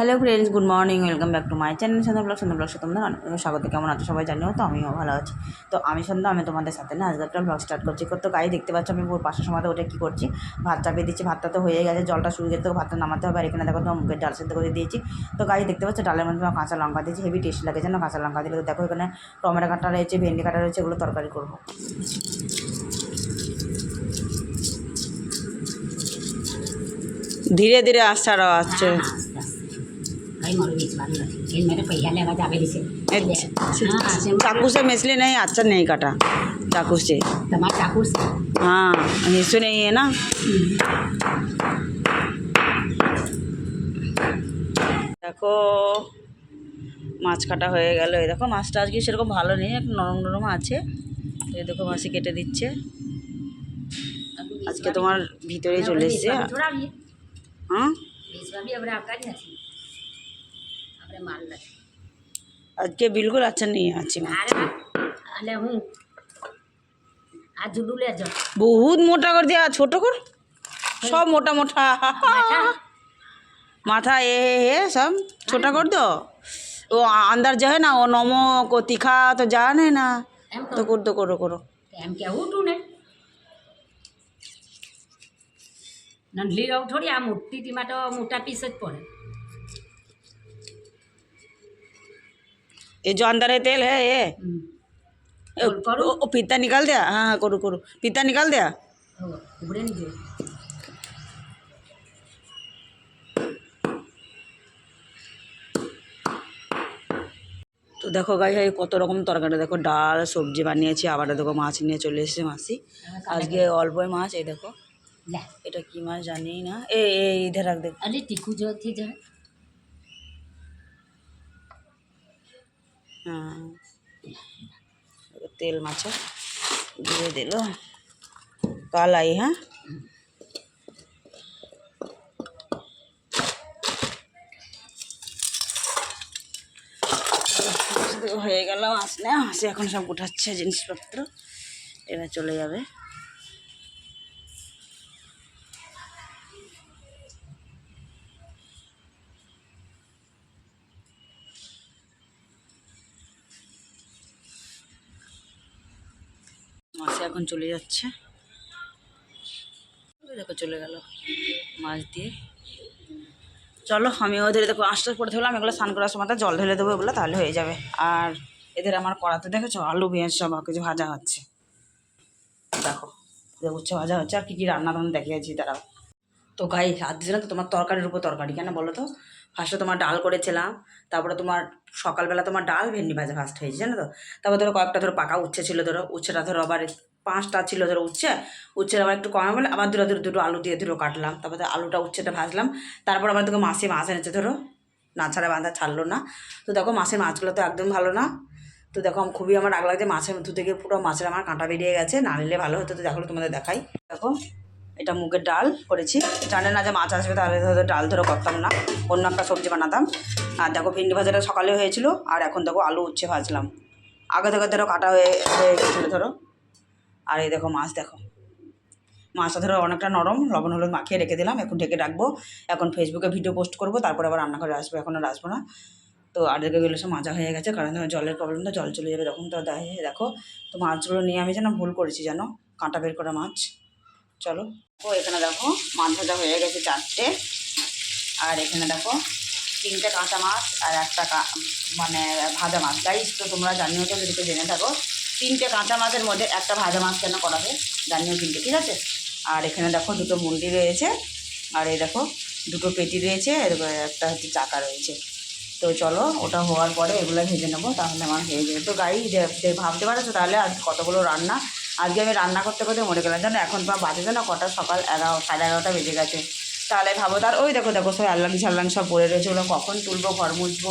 Hello friends good morning welcome back to my channel Sandhya blog Sandhya blog তোমরা অনেক স্বাগত। কেমন আছো সবাই জানিও? তো আমিও ভালো আছি। তো আমি সন্ধ্যা, আমি তোমাদের সাথে না আজকে একটা ব্লগ স্টার্ট করছি। তো গাড়ি দেখতে পাচ্ছ আমি পুরো পাঁচটার সময় উঠে কী করছি? ভাত চাপিয়ে দিচ্ছি, ভাতটা তো হয়ে গেছে, জলটা শুরু গেছে, তো ভাতটা নামাতে হবে। আর এখানে দেখো তো মুখের ডাল সেদ্ধ করে দিয়েছি। তো গাড়ি দেখতে পাচ্ছ ডালের মধ্যে আমার কাঁচা লঙ্কা দিয়েছি, হেভি টেস্ট লাগে যেন কাঁচা লঙ্কা দিলে। তো দেখো এখানে টমেটো কাটা রয়েছে, ভেন্ডি কাটা রয়েছে, এগুলো তরকারি করব। ধীরে ধীরে আসছে আরও আসছে। कई मोर बीच वाली इन मेरे पहिया लेगा जावे दिसे हाँ से चाकू से मछली नहीं अच्छा नहीं काटा चाकू से टमाटर चाकू से हाँ हिस्सू नहीं है ना দেখো মাছ কাটা হয়ে গেল এই দেখো মাছটা আজকে সেরকম ভালো নেই একটু নরম নরম আছে তো এই দেখো মাছি কেটে দিচ্ছে আজকে তোমার ভিতরে চলে এসছে थोड़ा भी হ্যাঁ बीच में भी अब आपका नहीं है अपने माल लगे আজকে বিলকুল আচ্ছা নেই আছে মাছ अरे अले हूँ आज जुडू ले जाओ বহুত মোটা করে দেওয়া ছোট কর সব মোটা মোটা बैठा माथा ये है, है सब छोटा कर दो वो अंदर जो है ना वो नमक वो तीखा तो जान है ना एम तो कर दो करो करो एम क्या हूँ तूने नंढली हो थोड़ी आ मोटी टीमा तो मोटा पीस ज ये जो अंदर है तेल है ये हम्म। ए, करो, करो। वो, वो पीता निकाल दिया हाँ हाँ करो करो पीता निकाल दिया हो, उबड़े नहीं दे তো দেখো গাই এই কত রকম তরকারি দেখো ডাল সবজি বানিয়েছি আবার দেখো মাছ নিয়ে চলে এসেছে মাসি আজকে অল্পই মাছ এই দেখো ला এটা কি মাছ জানি না এ এ ইধে রাখ দেখ अरे टीकू जो হ্যাঁ তেল মাছে দিয়ে দিল কালাই হ্যাঁ হয়ে গেল মাছ আসে এখন সব উঠাচ্ছে জিনিসপত্র। এবার চলে যাবে। মাছে এখন চলে যাচ্ছে। দেখো, চলে গেল মাছ দিয়ে। চলো, আমি ওদের দেখো আঁশটা পরে ধরলাম, এগুলো স্নান করার সময় জল ঢেলে দেবো এগুলো, তাহলে হয়ে যাবে। আর এদের আমার কড়াতে দেখেছ? আলু, পেঁয়াজ, সব কিছু ভাজা হচ্ছে। দেখো উচ্ছে ভাজা হচ্ছে, আর কী কী রান্না তোমার দেখিয়েছি তারাও তো গাই হাত দিচ্ছে না তো, তোমার তরকারির উপর তরকারি, কেন বলো তো? ফার্স্টে তোমার ডাল করেছিলাম, তারপরে তোমার সকালবেলা তোমার ডাল ভেন্ডি ভাজা ফার্স্ট হয়েছে, জানো তো? তারপর ধরো কয়েকটা ধরো পাকা উচ্ছে ছিল, ধরো উচ্ছেটা ধরো আবার পাঁচটা ছিল ধরো উচ্ছে উচ্ছের আবার একটু কমে বলে আবার ধরো ধরো দুটো আলু দিয়ে ধরো কাটলাম, তারপরে আলুটা উচ্ছেটা ভাজলাম, তারপর আবার তোকে মাছে মাছ এনেছে ধরো, না ছাড়া বাঁধা ছাড়লো না। তো দেখো মাছের মাছগুলো তো একদম ভালো না। তো দেখো খুবই আমার রাগ লাগছে, মাছের ধুতে গিয়ে পুরো মাছের আমার কাঁটা বেরিয়ে গেছে, না নিলে ভালো হতো, তো দেখো তোমাদের দেখাই। দেখো। এটা মুগের ডাল করেছি। জানে না যে মাছ আসবে তাহলে হয়তো ডাল ধরো করতাম না। অন্য একটা সবজি বানাতাম। আর দেখো ভিন্ডি ভাজাটা সকালে হয়েছিল, আর এখন দেখো আলু উচ্ছে ভাজলাম। আগে থেকে ধরো কাটা হয়ে হয়ে গেছিল ধরো। আর এই দেখো মাছ দেখো। মাছটা ধরো অনেকটা নরম, লবণ হলুদ মাখিয়ে রেখে দিলাম, এখন ঢেকে রাখব। এখন ফেসবুকে ভিডিও পোস্ট করব, তারপর আবার রান্নাঘরে আসব, এখন আর আসব না। তো আর গেলে সব মাজা হয়ে গেছে, কারণ তোমার জলের প্রবলেম তো, জল চলে যাবে তখন তো দেখো। তো মাছগুলো নিয়ে আমি যেন ভুল করেছি জানো? কাঁটা বের করা মাছ। চলো। ও, এখানে দেখো, মাছ ভাজা হয়ে গেছে চারটে। আর এখানে দেখো, তিনটে কাঁচা মাছ আর একটা মানে ভাজা মাছ। গাইস তো তোমরা জানিও তো, যদি জেনে থাকো, তিনটে কাঁচা মাছের মধ্যে একটা ভাজা মাছ কেন করাবে জানিও কিন্তু ঠিক আছে? আর এখানে দেখো, দুটো মুন্ডি রয়েছে। আর এই দেখো, দুটো পেটি রয়েছে আর একটা হচ্ছে চাকা রয়েছে। তো চলো, ওটা হওয়ার পরে এগুলো ভেজে নেব, তাহলে আমার হয়ে যাবে। তো গাড়ি ভাবতে পারছ তাহলে আজ কতগুলো রান্না আজকে আমি রান্না করতে করতে মনে করলাম জানো, এখন তো বাজে না কটা সকাল, এগারো, সাড়ে এগারোটা বেজে গেছে। তাহলে ভাবো, তার ওই দেখো দেখো, সব আল্লাং সাল্লাং সব পড়ে রয়েছে। ওগুলো কখন তুলবো, ঘর মুছবো,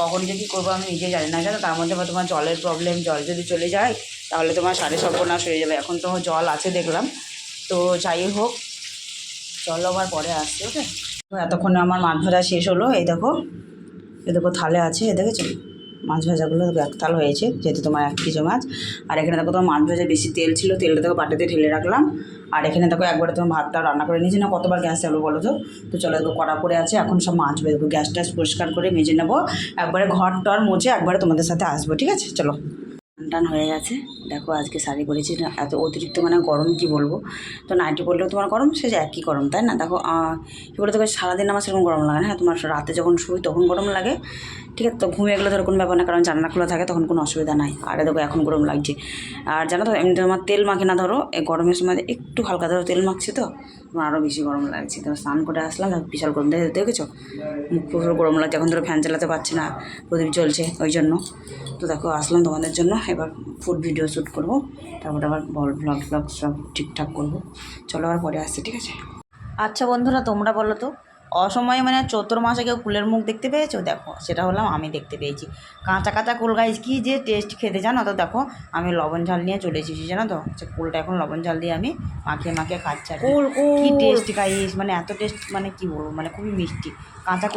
কখন যে কী করব আমি নিজে জানি না। জানো, তার মধ্যে তোমার জলের প্রবলেম জল যদি চলে যায়, তাহলে তোমার সাড়ে সর্বনাশ হয়ে যাবে। এখন তো জল আছে দেখলাম। তো যাই হোক, চলো আবার পরে আসছে, ওকে? এতক্ষণে আমার মাছ ভাজা শেষ হলো। এই দেখো এ দেখো, থালে আছে এ দেখেছ? মাছ ভাজাগুলো একতাল হয়েছে, যেহেতু তোমার এক কেজি মাছ। আর এখানে দেখো তোমার মাছ ভাজা বেশি তেল ছিল, তেলটা দেখো বাটিতে ঢেলে রাখলাম। আর এখানে দেখো একবার তোমার ভাতটা রান্না করে নিয়েছি। না, কতবার গ্যাস চালু বলো তো? তো চলো দেখো কড়া পড়ে আছে, এখন সব মাছ ভেজবো গ্যাস ট্যাস পরিষ্কার করে মেজে নেব। একবারে ঘর টর মুছে একবারে তোমাদের সাথে আসব, ঠিক আছে? চলো। টান হয়ে গেছে। দেখো আজকে শাড়ি পরেছি এত অতিরিক্ত মানে গরম কি বলব? তো নাইটি পরলেও তোমার গরম, সে যে একই গরম, তাই না? দেখো কী বলে তোকে সারাদিন আমার সেরকম গরম লাগে না হ্যাঁ তোমার রাতে যখন শুই তখন গরম লাগে, ঠিক আছে? তো ঘুমিয়ে গেলে ধরো কোনো ব্যাপার না, কারণ জানলা খোলা থাকে, তখন কোনো অসুবিধা নাই। আর দেখো, এখন গরম লাগছে। আর জানো তো এমনি তোমার তেল মাখে না, ধরো, এই গরমের সময় একটু হালকা ধরো তেল মাখছি তো আমার আরও বেশি গরম লাগছে। তো স্নান করে আসলাম বিশাল গরম দেখে দেখেছ? মুখ পুরো গরম লাগছে, এখন ধরো ফ্যান চালাতে পারছি না, প্রদীপ চলছে ওই জন্য। তো দেখো, আসলাম তোমাদের জন্য, এবার ফুড ভিডিও শ্যুট করব। তারপর আবার বল ব্লগ ব্লগ সব ঠিকঠাক করব। চলো আবার পরে আসছি ঠিক আছে? আচ্ছা বন্ধুরা তোমরা বলো তো অসময়ে মানে চতুর মাসে কেউ কুলের মুখ দেখতে পেয়েছ? দেখো সেটা হলাম আমি দেখতে পেয়েছি। কাঁচা কাঁচা কুল গাইজ কি যে টেস্ট খেতে জানো তো? দেখো আমি লবণ ঝাল নিয়ে চলে এসেছি জানো তো? সে কুলটা এখন লবণ ঝাল দিয়ে আমি মাখিয়ে মাখিয়ে খাচ্ছি আর কি। টেস্ট গাইস মানে এত টেস্ট মানে কি বলব? মানে খুবই মিষ্টি। কাঁচা